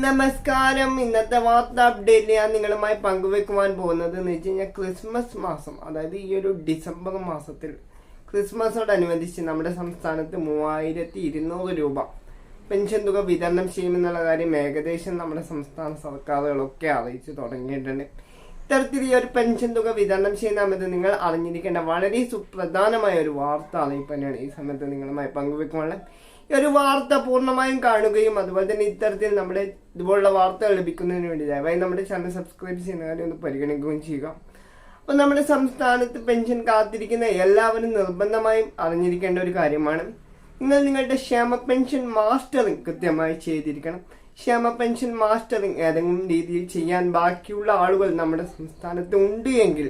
നമസ്കാരം. ഇന്നത്തെ വാർത്ത അപ്ഡേറ്റ് ഞാൻ നിങ്ങളുമായി പങ്കുവെക്കുവാൻ പോകുന്നത് എന്ന് വെച്ച് കഴിഞ്ഞാൽ ക്രിസ്മസ് മാസം അതായത് ഈ ഒരു ഡിസംബർ മാസത്തിൽ. ക്രിസ്മസോടനുബന്ധിച്ച് നമ്മുടെ സംസ്ഥാനത്ത് മൂവായിരത്തി ഇരുന്നൂറ് രൂപ പെൻഷൻ തുക വിതരണം ചെയ്യുമെന്നുള്ള കാര്യം ഏകദേശം നമ്മുടെ സംസ്ഥാന സർക്കാരുകളൊക്കെ അറിയിച്ചു തുടങ്ങിയിട്ടുണ്ട്. ഇത്തരത്തിൽ ഈ ഒരു പെൻഷൻ തുക വിതരണം ചെയ്യുന്ന സമയത്ത് നിങ്ങൾ അറിഞ്ഞിരിക്കേണ്ട വളരെ സുപ്രധാനമായ ഒരു വാർത്ത അറിയിപ്പ് തന്നെയാണ് ഈ സമയത്ത് നിങ്ങളുമായി പങ്കുവെക്കുവാനുള്ള ഈ ഒരു വാർത്ത പൂർണമായും കാണുകയും അതുപോലെ തന്നെ ഇത്തരത്തിൽ നമ്മുടെ ഇതുപോലുള്ള വാർത്തകൾ ലഭിക്കുന്നതിന് വേണ്ടി ദയവായി നമ്മുടെ ചാനൽ സബ്സ്ക്രൈബ് ചെയ്യുന്ന കാര്യം ഒന്ന് പരിഗണിക്കുകയും ചെയ്യുക. അപ്പോൾ നമ്മുടെ സംസ്ഥാനത്ത് പെൻഷൻ കാത്തിരിക്കുന്ന എല്ലാവരും നിർബന്ധമായും അറിഞ്ഞിരിക്കേണ്ട ഒരു കാര്യമാണ്. നിങ്ങൾ നിങ്ങളുടെ ക്ഷേമ പെൻഷൻ മാസ്റ്ററിംഗ് കൃത്യമായി ചെയ്തിരിക്കണം. ക്ഷേമ പെൻഷൻ മാസ്റ്ററിംഗ് ഏതെങ്കിലും രീതിയിൽ ചെയ്യാൻ ബാക്കിയുള്ള ആളുകൾ നമ്മുടെ സംസ്ഥാനത്ത് ഉണ്ട് എങ്കിൽ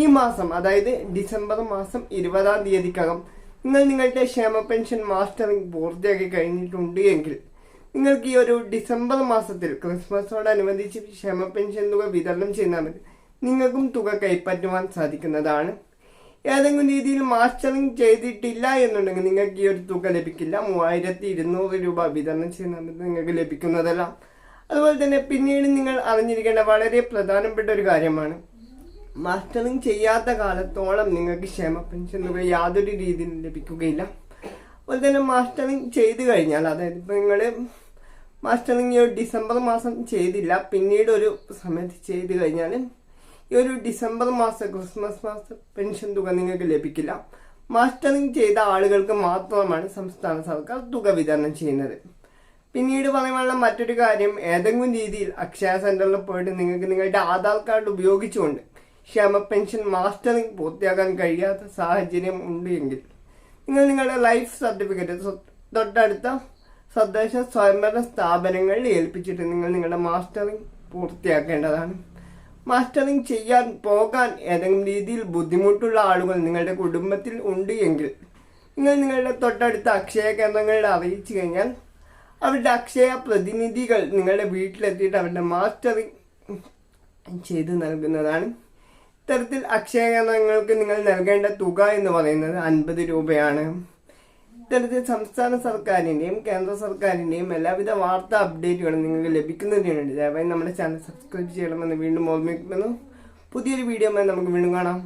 ഈ മാസം അതായത് ഡിസംബർ മാസം ഇരുപതാം തീയതിക്കകം നിങ്ങൾ നിങ്ങളുടെ ക്ഷേമ പെൻഷൻ മാസ്റ്ററിംഗ് പൂർത്തിയാക്കി കഴിഞ്ഞിട്ടുണ്ട് എങ്കിൽ നിങ്ങൾക്ക് ഈ ഒരു ഡിസംബർ മാസത്തിൽ ക്രിസ്മസോടനുബന്ധിച്ച് ക്ഷേമ പെൻഷൻ തുക വിതരണം ചെയ്യുന്ന നിങ്ങൾക്കും തുക കൈപ്പറ്റുവാൻ സാധിക്കുന്നതാണ്. ഏതെങ്കിലും രീതിയിൽ മാസ്റ്ററിംഗ് ചെയ്തിട്ടില്ല എന്നുണ്ടെങ്കിൽ നിങ്ങൾക്ക് ഈ ഒരു തുക ലഭിക്കില്ല. മൂവായിരത്തി ഇരുന്നൂറ് രൂപ വിതരണം ചെയ്യുന്ന സമയത്ത് നിങ്ങൾക്ക് ലഭിക്കുന്നതല്ല. അതുപോലെ തന്നെ പിന്നീട് നിങ്ങൾ അറിഞ്ഞിരിക്കേണ്ട വളരെ പ്രധാനപ്പെട്ട ഒരു കാര്യമാണ്. മാസ്റ്ററിംഗ് ചെയ്യാത്ത കാലത്തോളം നിങ്ങൾക്ക് ക്ഷേമ പെൻഷൻ തുക യാതൊരു രീതിയിലും ലഭിക്കുകയില്ല. അതുപോലെ തന്നെ മാസ്റ്ററിങ് ചെയ്തു കഴിഞ്ഞാൽ അതായത് ഇപ്പം നിങ്ങൾ മാസ്റ്ററിങ് ഒരു ഡിസംബർ മാസം ചെയ്തില്ല പിന്നീട് ഒരു സമയത്ത് ചെയ്ത് കഴിഞ്ഞാൽ ഈ ഒരു ഡിസംബർ മാസം ക്രിസ്മസ് മാസം പെൻഷൻ തുക നിങ്ങൾക്ക് ലഭിക്കില്ല. മാസ്റ്ററിങ് ചെയ്ത ആളുകൾക്ക് മാത്രമാണ് സംസ്ഥാന സർക്കാർ തുക വിതരണം ചെയ്യുന്നത്. പിന്നീട് പറയാനുള്ള മറ്റൊരു കാര്യം ഏതെങ്കിലും രീതിയിൽ അക്ഷയ സെന്ററിൽ പോയിട്ട് നിങ്ങൾക്ക് നിങ്ങളുടെ ആധാർ കാർഡ് ഉപയോഗിച്ചുകൊണ്ട് ക്ഷേമ പെൻഷൻ മാസ്റ്ററിംഗ് പൂർത്തിയാക്കാൻ കഴിയാത്ത സാഹചര്യം ഉണ്ട് എങ്കിൽ നിങ്ങൾ നിങ്ങളുടെ ലൈഫ് സർട്ടിഫിക്കറ്റ് തൊട്ടടുത്ത തദ്ദേശ സ്വയംഭരണ സ്ഥാപനങ്ങളിൽ ഏൽപ്പിച്ചിട്ട് നിങ്ങൾ നിങ്ങളുടെ മാസ്റ്ററിംഗ് പൂർത്തിയാക്കേണ്ടതാണ്. മാസ്റ്ററിംഗ് ചെയ്യാൻ പോകാൻ ഏതെങ്കിലും രീതിയിൽ ബുദ്ധിമുട്ടുള്ള ആളുകൾ നിങ്ങളുടെ കുടുംബത്തിൽ ഉണ്ട് എങ്കിൽ നിങ്ങൾ നിങ്ങളുടെ തൊട്ടടുത്ത അക്ഷയ കേന്ദ്രങ്ങളിൽ അറിയിച്ചു കഴിഞ്ഞാൽ അവരുടെ അക്ഷയ പ്രതിനിധികൾ നിങ്ങളുടെ വീട്ടിലെത്തിയിട്ട് അവരുടെ മാസ്റ്ററിംഗ് ചെയ്ത് നൽകുന്നതാണ്. ഇത്തരത്തിൽ അക്ഷയ നിങ്ങൾ നൽകേണ്ട തുക എന്ന് പറയുന്നത് അൻപത് രൂപയാണ്. ഇത്തരത്തിൽ സംസ്ഥാന സർക്കാരിന്റെയും കേന്ദ്ര സർക്കാരിന്റെയും എല്ലാവിധ വാർത്താ അപ്ഡേറ്റുകളും നിങ്ങൾക്ക് ലഭിക്കുന്നതിന് ദയവായി നമ്മുടെ ചാനൽ സബ്സ്ക്രൈബ് ചെയ്യണമെന്ന് വീണ്ടും ഓർമ്മിക്കുന്നു പുതിയൊരു വീഡിയോ നമുക്ക് വീണ്ടും കാണാം.